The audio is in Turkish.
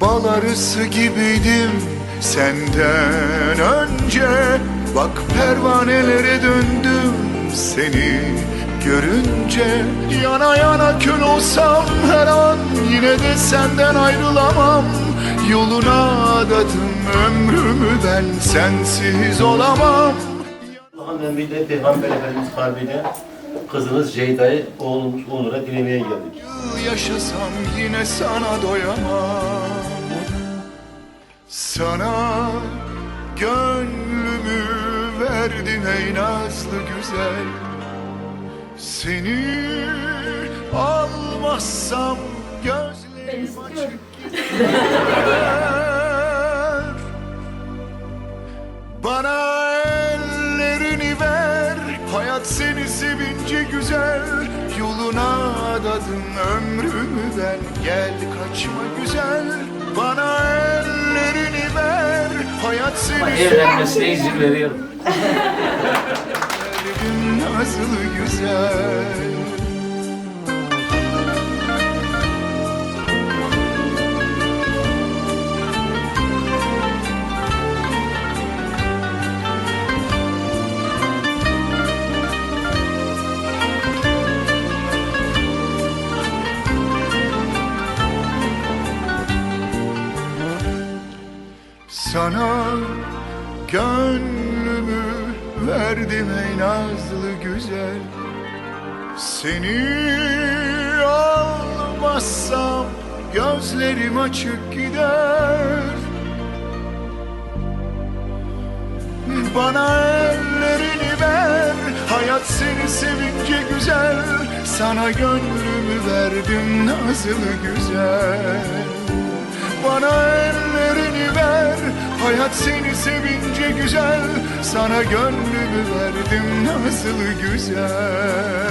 bal arısı gibiydim senden önce. Bak pervanelere döndüm seni görünce. Yana yana kül olsam her an yine de senden ayrılamam. Yoluna adadım ömrümü ben sensiz olamam. Allah'ın emriyle Peygamber Efendimiz kalbine kızınız Ceyda'yı oğlumuz Onur'a dilemeye geldik. Yaşasam yine sana doyamam. Sana gönlümü verdim ey nazlı güzel. Seni almazsam gözlerim açık gider. Bana seni sevince güzel Yoluna adadım ömrümü ben Gel kaçma güzel Bana ellerini ver. Hayat seni Evlenmesine izin veriyorum. sevdim nazlı güzel Sana gönlümü verdim ey nazlı güzel. Seni almazsam gözlerim açık gider. Bana ellerini ver Hayat seni sevince güzel. Sana gönlümü verdim nazlı güzel Bana ellerini ver. Hayat seni sevince güzel Sana gönlümü verdim nazlı güzel